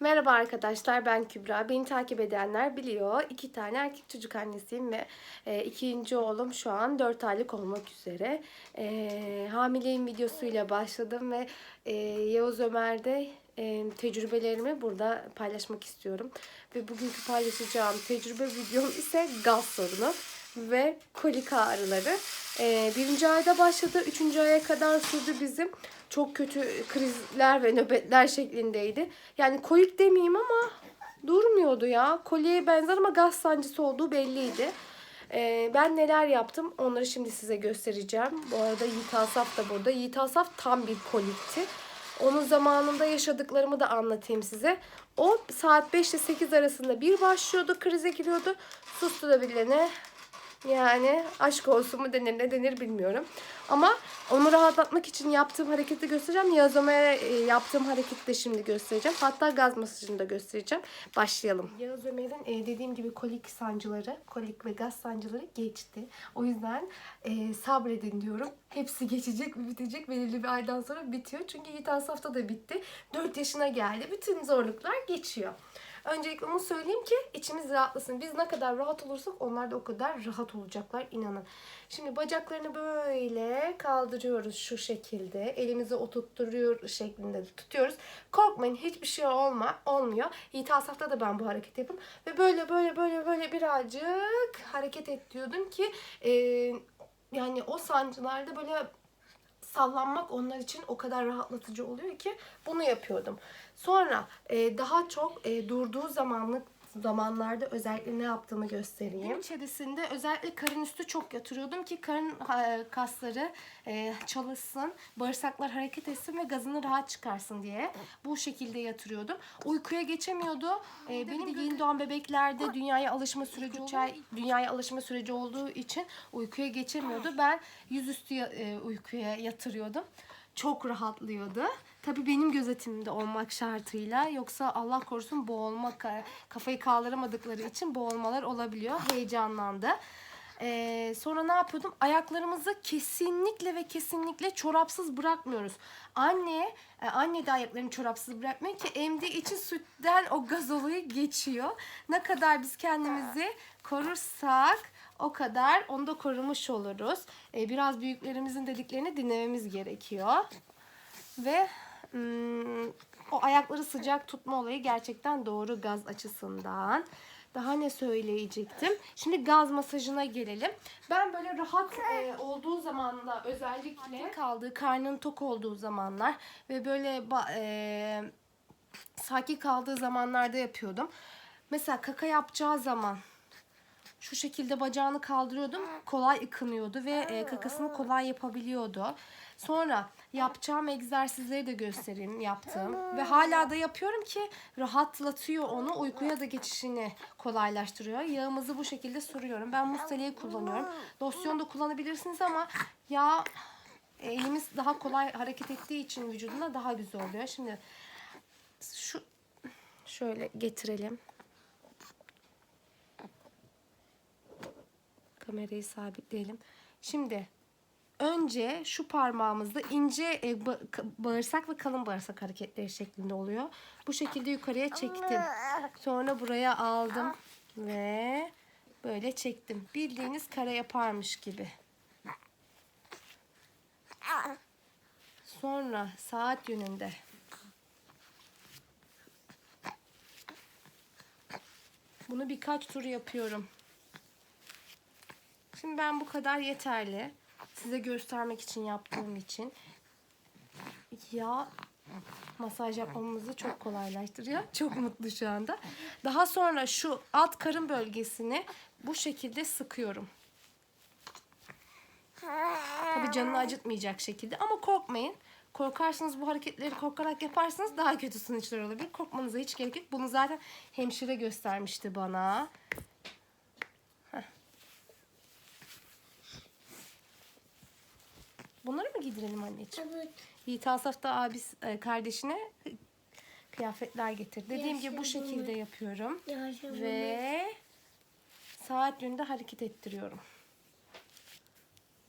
Merhaba arkadaşlar ben Kübra. Beni takip edenler biliyor. İki tane erkek çocuk annesiyim ve e, ikinci oğlum şu an 4 aylık olmak üzere. E, hamileyim videosuyla başladım ve e, Yavuz Ömer'de e, tecrübelerimi burada paylaşmak istiyorum. Ve bugünkü paylaşacağım tecrübe videom ise gaz sorunu ve kolik ağrıları. E, birinci ayda başladı. Üçüncü aya kadar sürdü bizim. Çok kötü krizler ve nöbetler şeklindeydi. Yani kolik demeyeyim ama durmuyordu ya. Koliye benzer ama gaz sancısı olduğu belliydi. Ee, ben neler yaptım onları şimdi size göstereceğim. Bu arada Yiğit Asaf da burada. Yiğit Asaf tam bir kolikti. Onun zamanında yaşadıklarımı da anlatayım size. O saat 5 ile 8 arasında bir başlıyordu, krize giriyordu. Sustu da bilene yani aşk olsun mu denir ne denir bilmiyorum. Ama onu rahatlatmak için yaptığım hareketi göstereceğim. Yağız Ömer'e e, yaptığım hareketi de şimdi göstereceğim. Hatta gaz masajını da göstereceğim. Başlayalım. Yağız e, dediğim gibi kolik sancıları, kolik ve gaz sancıları geçti. O yüzden e, sabredin diyorum. Hepsi geçecek bitecek. Belirli bir aydan sonra bitiyor. Çünkü Yiğit Asaf'ta da bitti. 4 yaşına geldi. Bütün zorluklar geçiyor. Öncelikle onu söyleyeyim ki içimiz rahatlasın. Biz ne kadar rahat olursak onlar da o kadar rahat olacaklar inanın. Şimdi bacaklarını böyle kaldırıyoruz şu şekilde. Elimizi oturtturuyor şeklinde tutuyoruz. Korkmayın hiçbir şey olma, olmuyor. Yiğit Asaf'ta da ben bu hareketi yapım. Ve böyle böyle böyle böyle birazcık hareket et diyordum ki e, yani o sancılarda böyle sallanmak onlar için o kadar rahatlatıcı oluyor ki bunu yapıyordum. Sonra e, daha çok e, durduğu zamanlık zamanlarda özellikle ne yaptığımı göstereyim. Gün içerisinde özellikle karın üstü çok yatırıyordum ki karın e, kasları e, çalışsın, bağırsaklar hareket etsin ve gazını rahat çıkarsın diye bu şekilde yatırıyordum. Uykuya geçemiyordu. E, benim yeni doğan bebeklerde dünyaya alışma süreci uçay, dünyaya alışma süreci olduğu için uykuya geçemiyordu. Ben yüzüstü e, uykuya yatırıyordum. Çok rahatlıyordu. Tabii benim gözetimimde olmak şartıyla yoksa Allah korusun boğulma ka- kafayı kaldıramadıkları için boğulmalar olabiliyor. Heyecanlandı. Ee, sonra ne yapıyordum? Ayaklarımızı kesinlikle ve kesinlikle çorapsız bırakmıyoruz. Anne, e, anne de ayaklarını çorapsız bırakmıyor ki emdiği için sütten o gaz geçiyor. Ne kadar biz kendimizi korursak o kadar onu da korumuş oluruz. Ee, biraz büyüklerimizin dediklerini dinlememiz gerekiyor. Ve hmm, o ayakları sıcak tutma olayı gerçekten doğru gaz açısından. Daha ne söyleyecektim? Şimdi gaz masajına gelelim. Ben böyle rahat e, olduğu zamanla özellikle kaldığı, karnın tok olduğu zamanlar ve böyle e, sakin kaldığı zamanlarda yapıyordum. Mesela kaka yapacağı zaman şu şekilde bacağını kaldırıyordum. Kolay ıkınıyordu ve e, kakasını kolay yapabiliyordu. Sonra yapacağım egzersizleri de göstereyim yaptığım. Ve hala da yapıyorum ki rahatlatıyor onu. Uykuya da geçişini kolaylaştırıyor. Yağımızı bu şekilde sürüyorum. Ben musteliği kullanıyorum. Losyon da kullanabilirsiniz ama yağ elimiz daha kolay hareket ettiği için vücuduna daha güzel oluyor. Şimdi şu şöyle getirelim. Kamerayı sabitleyelim. Şimdi önce şu parmağımızda ince e, ba- bağırsak ve kalın bağırsak hareketleri şeklinde oluyor. Bu şekilde yukarıya çektim. Sonra buraya aldım ve böyle çektim. Bildiğiniz kare yaparmış gibi. Sonra saat yönünde. Bunu birkaç tur yapıyorum. Şimdi ben bu kadar yeterli. Size göstermek için yaptığım için. Ya masaj yapmamızı çok kolaylaştırıyor. Çok mutlu şu anda. Daha sonra şu alt karın bölgesini bu şekilde sıkıyorum. Tabii canını acıtmayacak şekilde ama korkmayın. Korkarsanız bu hareketleri korkarak yaparsanız daha kötü sonuçlar olabilir. Korkmanıza hiç gerek yok. Bunu zaten hemşire göstermişti bana. Bunları mı giydirelim anneciğim? Evet. Yiğit Asaf da abi kardeşine kıyafetler getirdi. Dediğim gibi bu şekilde yapıyorum. Ve saat yönünde hareket ettiriyorum.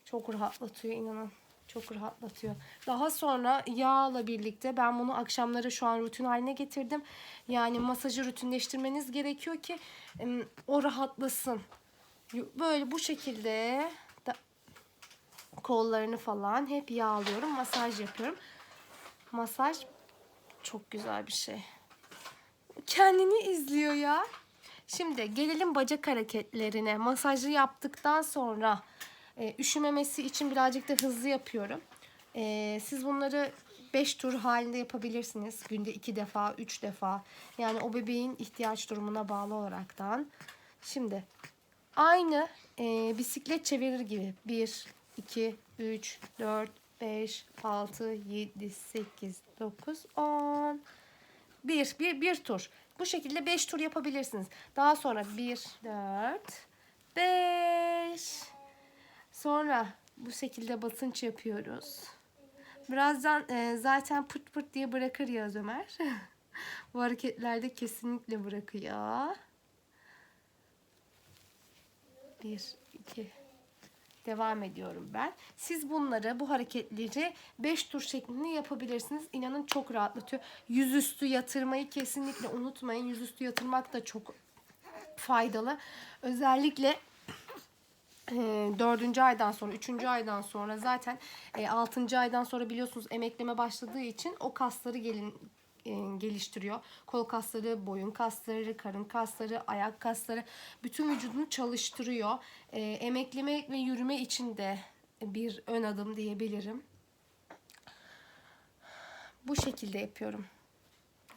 Çok rahatlatıyor inanın. Çok rahatlatıyor. Daha sonra yağla birlikte ben bunu akşamları şu an rutin haline getirdim. Yani masajı rutinleştirmeniz gerekiyor ki o rahatlasın. Böyle bu şekilde kollarını falan hep yağlıyorum. Masaj yapıyorum. Masaj çok güzel bir şey. Kendini izliyor ya. Şimdi gelelim bacak hareketlerine. Masajı yaptıktan sonra e, üşümemesi için birazcık da hızlı yapıyorum. E, siz bunları 5 tur halinde yapabilirsiniz. Günde 2 defa, 3 defa. Yani o bebeğin ihtiyaç durumuna bağlı olaraktan. Şimdi aynı e, bisiklet çevirir gibi. 1, 2, 3, 4, 5, 6, 7, 8, 9, 10. Bir, bir, bir tur. Bu şekilde 5 tur yapabilirsiniz. Daha sonra 1, 4, 5. Sonra bu şekilde basınç yapıyoruz. Birazdan e, zaten pırt pırt diye bırakır Yağız Ömer. bu hareketlerde kesinlikle bırakıyor. 1, 2, Devam ediyorum ben. Siz bunları, bu hareketleri 5 tur şeklinde yapabilirsiniz. İnanın çok rahatlatıyor. Yüzüstü yatırmayı kesinlikle unutmayın. Yüzüstü yatırmak da çok faydalı. Özellikle e, dördüncü aydan sonra, üçüncü aydan sonra zaten e, altıncı aydan sonra biliyorsunuz emekleme başladığı için o kasları gelin geliştiriyor. Kol kasları, boyun kasları, karın kasları, ayak kasları bütün vücudunu çalıştırıyor. E, emekleme ve yürüme için de bir ön adım diyebilirim. Bu şekilde yapıyorum.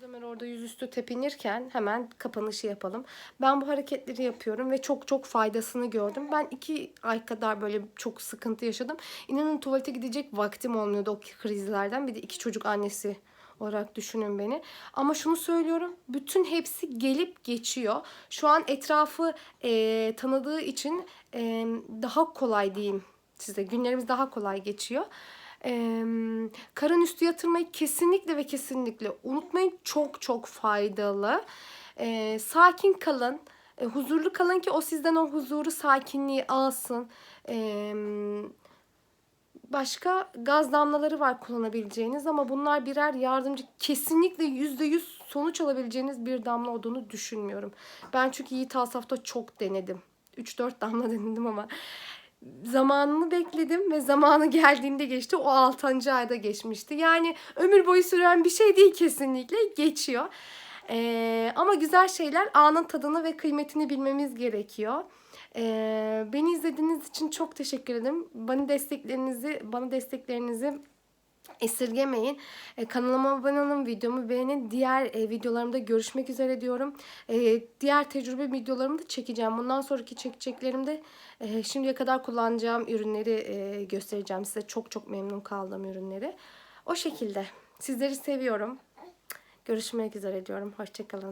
Ömer orada yüzüstü tepinirken hemen kapanışı yapalım. Ben bu hareketleri yapıyorum ve çok çok faydasını gördüm. Ben iki ay kadar böyle çok sıkıntı yaşadım. İnanın tuvalete gidecek vaktim olmuyordu o krizlerden. Bir de iki çocuk annesi olarak düşünün beni. Ama şunu söylüyorum. Bütün hepsi gelip geçiyor. Şu an etrafı e, tanıdığı için e, daha kolay diyeyim size. Günlerimiz daha kolay geçiyor. E, karın üstü yatırmayı kesinlikle ve kesinlikle unutmayın. Çok çok faydalı. E, sakin kalın. E, huzurlu kalın ki o sizden o huzuru, sakinliği alsın. Eee başka gaz damlaları var kullanabileceğiniz ama bunlar birer yardımcı kesinlikle %100 sonuç alabileceğiniz bir damla olduğunu düşünmüyorum. Ben çünkü Yiğit Asaf'ta çok denedim. 3-4 damla denedim ama zamanını bekledim ve zamanı geldiğinde geçti. O 6. ayda geçmişti. Yani ömür boyu süren bir şey değil kesinlikle. Geçiyor. Ee, ama güzel şeyler anın tadını ve kıymetini bilmemiz gerekiyor. Ee, beni izlediğiniz için çok teşekkür ederim. Bana desteklerinizi, bana desteklerinizi esirgemeyin. E, kanalıma abone olun, videomu beğenin. Diğer e, videolarımda görüşmek üzere diyorum. E, diğer tecrübe videolarımı da çekeceğim. Bundan sonraki çekeceklerimde e, şimdiye kadar kullanacağım ürünleri e, göstereceğim size. Çok çok memnun kaldığım ürünleri. O şekilde. Sizleri seviyorum. Görüşmek üzere diyorum. Hoşçakalın.